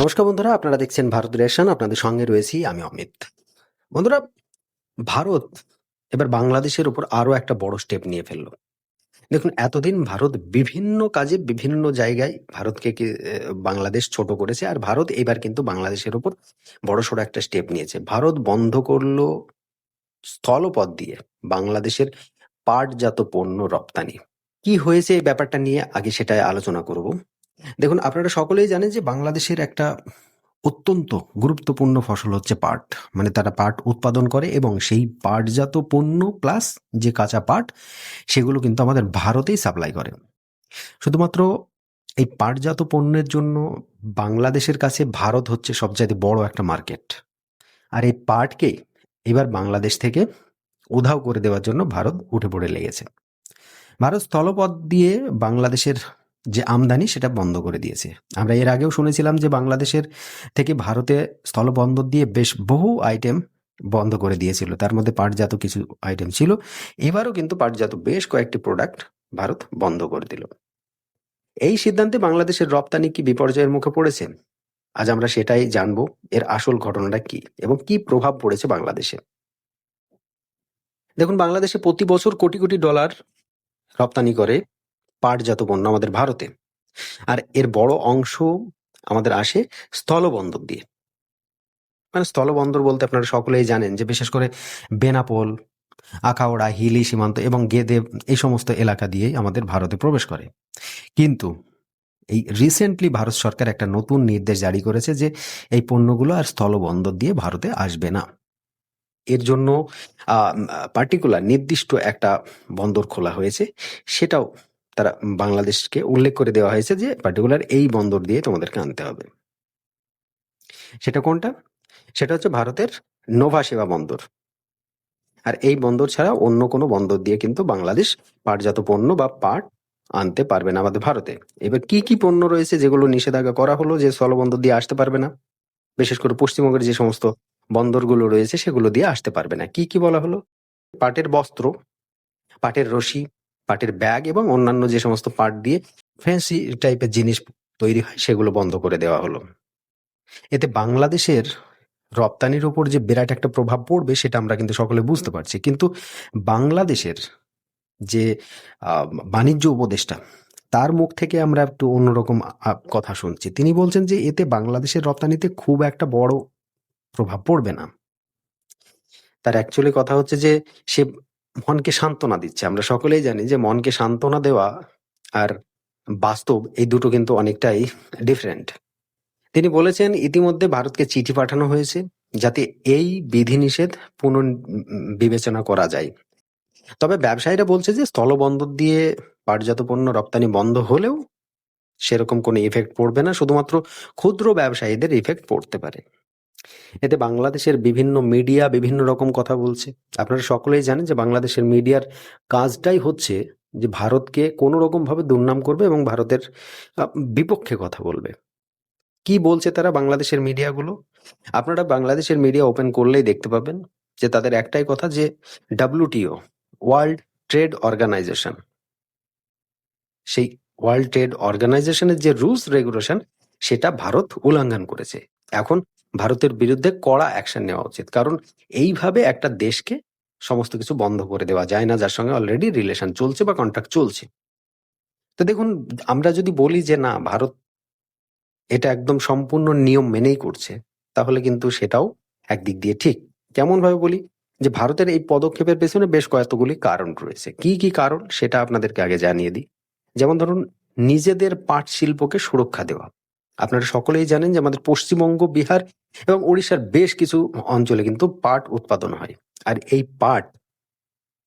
নমস্কার বন্ধুরা, আপনারা দেখছেন ভারত রেশন, আপনাদের সঙ্গে রয়েছি আমি অমিত। বন্ধুরা, ভারত এবার বাংলাদেশের উপর আরও একটা বড় স্টেপ নিয়ে ফেলল। দেখুন, এতদিন ভারত বিভিন্ন কাজে বিভিন্ন জায়গায় ভারতকে বাংলাদেশ ছোট করেছে আর ভারত এবার কিন্তু বাংলাদেশের উপর বড় সড়ো একটা স্টেপ নিয়েছে। ভারত বন্ধ করল স্থলপথ দিয়ে বাংলাদেশের পাটজাত পণ্য রপ্তানি। কি হয়েছে এই ব্যাপারটা নিয়ে আগে সেটা আলোচনা করব। দেখুন, আপনারা সকলেই জানেন যে বাংলাদেশের একটা অত্যন্ত গুরুত্বপূর্ণ ফসল হচ্ছে পাট। মানে তারা পাট উৎপাদন করে এবং সেই পাটজাত পণ্য প্লাস যে কাঁচা পাট, সেগুলো কিন্তু আমাদের ভারতেই সাপ্লাই করে। শুধুমাত্র এই পাটজাত পণ্যের জন্য বাংলাদেশের কাছে ভারত হচ্ছে সবচাইতে বড় একটা মার্কেট আর এই পাটকে এবার বাংলাদেশ থেকে উধাও করে দেওয়ার জন্য ভারত উঠে পড়ে লেগেছে। ভারত স্থলপথ দিয়ে বাংলাদেশের যে আমদানি সেটা বন্ধ করে দিয়েছে। আমরা এর আগেও শুনেছিলাম যে বাংলাদেশের থেকে ভারতে স্থলবন্দর দিয়ে বেশ বহু আইটেম বন্ধ করে দিয়েছিল। তার মধ্যে পাটজাত কিছু আইটেম ছিল। এবারও কিন্তু পাটজাত বেশ কয়েকটি প্রোডাক্ট ভারত বন্ধ করে দিল। এই সিদ্ধান্তে বাংলাদেশের রপ্তানি কি বিপর্যয়ের মুখে পড়েছে? আজ আমরা সেটাই জানব। এর আসল ঘটনাটা কি এবং কি প্রভাব পড়েছে বাংলাদেশে? দেখুন, বাংলাদেশে প্রতি বছর কোটি কোটি ডলার রপ্তানি করে। পাটজাত পণ্য আমাদের ভারতে। আর এর বড় অংশ আমাদের আসে স্থলবন্দর দিয়ে। মানে স্থলবন্দর বলতে আপনারা সকলেই জানেন যে বিশেষ করে বেনাপোল, আখাউড়া, হিলি সীমান্ত এবং গেদে এই সমস্ত এলাকা দিয়েই আমাদের ভারতে প্রবেশ করে। কিন্তু এই রিসেন্টলি ভারত সরকার একটা নতুন নির্দেশ জারি করেছে যে এই পণ্যগুলো আর স্থলবন্দর দিয়ে ভারতে আসবে না। এর জন্য পার্টিকুলার নির্দিষ্ট একটা বন্দর খোলা হয়েছে। সেটাও তারা বাংলাদেশকে উল্লেখ করে দেওয়া হয়েছে যে পার্টিকুলার এই বন্দর দিয়ে তোমাদেরকে আনতে হবে। সেটা কোনটা? সেটা হচ্ছে ভারতের নোভা সেবা বন্দর। আর এই বন্দর ছাড়া অন্য কোনো বন্দর দিয়ে কিন্তু বাংলাদেশ পাটজাত পণ্য বা পাট আনতে পারবে না আমাদের ভারতে। এবার কি কি পণ্য রয়েছে যেগুলো নিষেধাজ্ঞা করা হলো যে স্থলবন্দর দিয়ে আসতে পারবে না? বিশেষ করে পশ্চিমবঙ্গের যে সমস্ত বন্দরগুলো রয়েছে সেগুলো দিয়ে আসতে পারবে না। কি কি বলা হলো? পাটের বস্ত্র, পাটের রশি পাটের ব্যাগ এবং অন্যান্য যে সমস্ত পাট দিয়ে ফ্যান্সি টাইপের জিনিস তৈরি হয়, সেগুলো বন্ধ করে দেওয়া হলো। এতে বাংলাদেশের রপ্তানির উপর যে বিরাট একটা প্রভাব পড়বে, সেটা আমরা কিন্তু সকলে বুঝতে পারছি। কিন্তু বাংলাদেশের যে বাণিজ্য উপদেষ্টা, তার মুখ থেকে আমরা একটু অন্যরকম কথা শুনছি। তিনি বলছেন যে, এতে বাংলাদেশের রপ্তানিতে খুব একটা বড় প্রভাব পড়বে না। তার অ্যাকচুয়ালি কথা হচ্ছে যে, সে মনকে সান্ত্বনা দিচ্ছে। আমরা সকলেই জানি যে মনকে সান্ত্বনা দেওয়া আর বাস্তব এই দুটো কিন্তু অনেকটাই ডিফারেন্ট তিনি বলেছেন, ইতিমধ্যে ভারতকে চিঠি পাঠানো হয়েছে যাতে এই বিধিনিষেধ পুনর্বিবেচনা করা যায়। তবে ব্যবসায়ীরা বলছে যে স্থলবন্দর দিয়ে পাটজাত পণ্য রপ্তানি বন্ধ হলেও সেরকম কোনো ইফেক্ট পড়বে না, শুধুমাত্র ক্ষুদ্র ব্যবসায়ীদের ইফেক্ট পড়তে পারে। এতে বাংলাদেশের বিভিন্ন মিডিয়া বিভিন্ন রকম কথা বলছে। আপনারা সকলেই জানেন যে বাংলাদেশের মিডিয়ার কাজটাই হচ্ছে যে ভারতকে কোনো রকম ভাবে দুর্নাম করবে এবং ভারতের বিপক্ষে কথা বলবে। কি বলছে তারা বাংলাদেশের মিডিয়াগুলো আপনারা বাংলাদেশের মিডিয়া ওপেন করলেই দেখতে পাবেন যে তাদের একটাই কথা যে ডাব্লিউটিও ওয়ার্ল্ড ট্রেড অর্গানাইজেশন সেই ওয়ার্ল্ড ট্রেড অর্গানাইজেশনের যে রুলস রেগুলেশন সেটা ভারত উল্লঙ্ঘন করেছে। এখন ভারতের বিরুদ্ধে কড়া অ্যাকশন নেওয়া উচিত। কারণ এইভাবে একটা দেশকে সমস্ত কিছু বন্ধ করে দেওয়া যায় না, যার সঙ্গে অলরেডি রিলেশন চলছে বা কন্ট্রাক্ট চলছে। তো দেখুন, আমরা যদি বলি যে না, ভারত এটা একদম সম্পূর্ণ নিয়ম মেনেই করছে, তাহলে কিন্তু সেটাও একদিক দিয়ে ঠিক। কেমন ভাবে বলি? যে ভারতের এই পদক্ষেপের পেছনে বেশ কয়েকগুলি কারণ রয়েছে। কি কি কারণ? সেটা আপনাদেরকে আগে জানিয়ে দিই। যেমন ধরুন, নিজেদের পাট শিল্পকে সুরক্ষা দেওয়া। আপনারা সকলেই জানেন যে আমাদের পশ্চিমবঙ্গ, বিহার এবং ওড়িশার বেশ কিছু অঞ্চলে কিন্তু পাট উৎপাদন হয়। আর এই পাট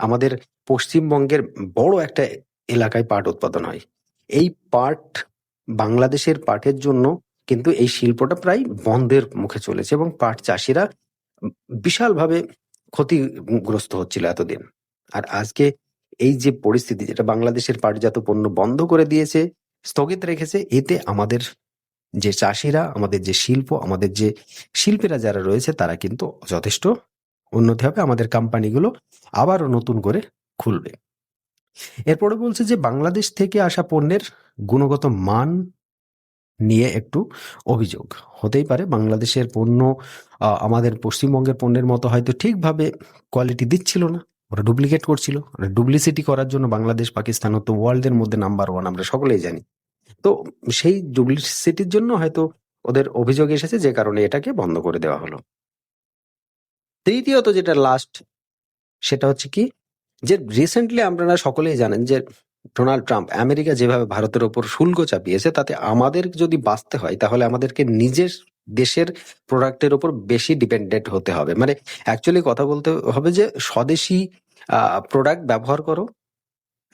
আমাদের পশ্চিমবঙ্গের বড় একটা এলাকায় পাট উৎপাদন হয়। এই পাট বাংলাদেশের পাটের জন্য কিন্তু এই শিল্পটা প্রায় বন্ধের মুখে চলেছে এবং পাট চাষিরা বিশালভাবে ক্ষতিগ্রস্ত হচ্ছিল এতদিন। আর আজকে এই যে পরিস্থিতি, যেটা বাংলাদেশের পাটজাত পণ্য বন্ধ করে দিয়েছে, স্থগিত রেখেছে, এতে আমাদের যে চাষিরা, আমাদের যে শিল্প, আমাদের যে শিল্পীরা যারা রয়েছে, তারা কিন্তু যথেষ্ট উন্নতি হবে। আমাদের কোম্পানিগুলো আবারও নতুন করে খুলবে। এরপরে বলছে যে, বাংলাদেশ থেকে আসা পণ্যের গুণগত মান নিয়ে একটু অভিযোগ। হতেই পারে বাংলাদেশের পণ্য আমাদের পশ্চিমবঙ্গের পণ্যের মতো হয়তো ঠিকভাবে কোয়ালিটি দিচ্ছিল না, ওরা ডুপ্লিকেট করছিল। ডুপ্লিসিটি করার জন্য বাংলাদেশ, পাকিস্তান তো ওয়ার্ল্ডের মধ্যে নাম্বার ওয়ান আমরা সকলেই জানি। তো সেই ডুপ্লিসিটির জন্য হয়তো ওদের অভিযোগ এসেছে যে কারণে এটাকে বন্ধ করে দেওয়া হলো। তৃতীয়ত যেটা লাস্ট সেটা হচ্ছে কি, যে রিসেন্টলি আপনারা সকলেই জানেন যে ডোনাল্ড ট্রাম্প আমেরিকা যেভাবে ভারতের ওপর শুল্ক চাপিয়েছে, তাতে আমাদের যদি বাঁচতে হয়, তাহলে আমাদেরকে নিজের দেশের প্রোডাক্টের ওপর বেশি ডিপেন্ডেন্ট হতে হবে। মানে অ্যাকচুয়ালি কথা বলতে হবে যে স্বদেশি প্রোডাক্ট ব্যবহার করো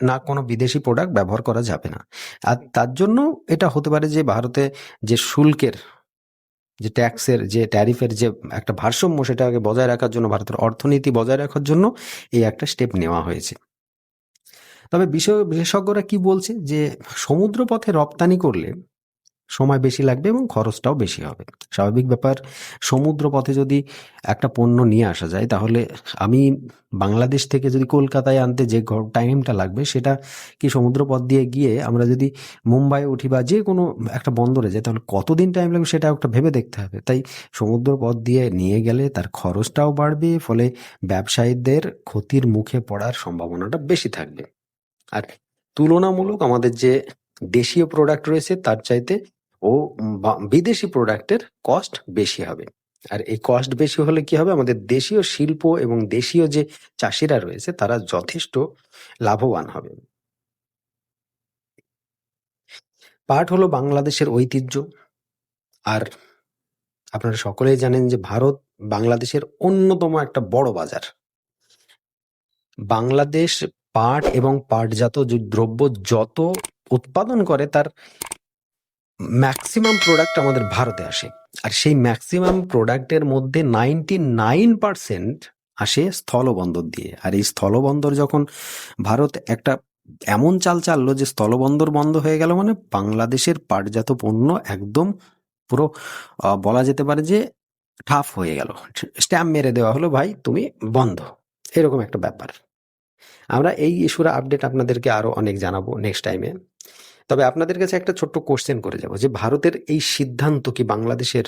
না কোনো বিদেশি প্রোডাক্ট ব্যবহার করা যাবে না। আর তার জন্য এটা হতে পারে যে ভারতে যে শুল্কের, যে ট্যাক্সের, যে ট্যারিফের যে একটা ভারসাম্য সেটাকে বজায় রাখার জন্য, ভারতের অর্থনীতি বজায় রাখার জন্য এই একটা স্টেপ নেওয়া হয়েছে। তবে বিষয়, বিশেষজ্ঞরা কি বলছে? যে সমুদ্রপথে রপ্তানি করলে সময় বেশি লাগবে এবং খরচটাও বেশি হবে। স্বাভাবিক ব্যাপার সমুদ্র পথে যদি একটা পণ্য নিয়ে আসা যায়, তাহলে আমি বাংলাদেশ থেকে যদি কলকাতায় আনতে যে টাইমটা লাগবে, সেটা কি সমুদ্র পথ দিয়ে গিয়ে আমরা যদি মুম্বাই উঠি বা যে কোনো একটা বন্দরে যাই, তাহলে কতদিন টাইম লাগবে সেটা একটা ভেবে দেখতে হবে। তাই সমুদ্র পথ দিয়ে নিয়ে গেলে তার খরচটাও বাড়বে, ফলে ব্যবসায়ীদের ক্ষতির মুখে পড়ার সম্ভাবনাটা বেশি থাকবে। আর তুলনামূলক আমাদের যে দেশীয় প্রোডাক্ট রয়েছে, তার চাইতে ও বিদেশি প্রোডাক্টের কস্ট বেশি হবে। আর এই কস্ট বেশি হলে কি হবে? আমাদের দেশীয় শিল্প এবং দেশীয় যে চাষিরা রয়েছে, তারা যথেষ্ট লাভবান হবে। পাট হলো বাংলাদেশের ঐতিহ্য। আর আপনারা সকলেই জানেন যে ভারত বাংলাদেশের অন্যতম একটা বড় বাজার। বাংলাদেশ পাট এবং পাটজাত দ্রব্য যত উৎপাদন করে, তার ম্যাক্সিমাম প্রোডাক্ট আমাদের ভারতে আসে। আর সেই ম্যাক্সিমাম প্রোডাক্টের মধ্যে নাইনটি নাইন পার্সেন্ট আসে স্থলবন্দর দিয়ে। আর এই স্থলবন্দর যখন ভারত একটা এমন চাল চাললো যে স্থলবন্দর বন্ধ হয়ে গেল মানে বাংলাদেশের পাটজাত পণ্য একদম পুরো বলা যেতে পারে যে ঠাফ হয়ে গেল। স্ট্যাম্প মেরে দেওয়া হলো, ভাই, তুমি বন্ধ। এরকম একটা ব্যাপার। আমরা এই ইস্যুর আপডেট আপনাদেরকে আরও অনেক জানাব নেক্সট টাইমে তবে আপনাদের কাছে একটা ছোট্ট কোশ্চেন করে যাব যে ভারতের এই সিদ্ধান্ত কি বাংলাদেশের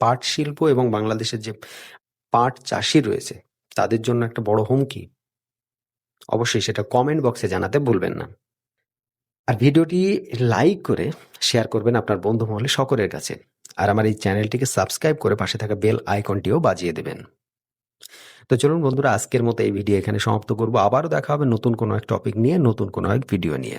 পাট শিল্প এবং বাংলাদেশের যে পাট চাষি রয়েছে, তাদের জন্য একটা বড় হুমকি? অবশ্যই সেটা কমেন্ট বক্সে জানাতে ভুলবেন না। আর ভিডিওটি লাইক করে শেয়ার করবেন আপনার বন্ধু মহলে সকলের কাছে। আর আমার এই চ্যানেলটিকে সাবস্ক্রাইব করে পাশে থাকা বেল আইকনটিও বাজিয়ে দেবেন। তো চলুন বন্ধুরা, আজকের মতো এই ভিডিও এখানে সমাপ্ত করব। আবারও দেখা হবে নতুন কোনো এক টপিক নিয়ে, নতুন কোনো এক ভিডিও নিয়ে।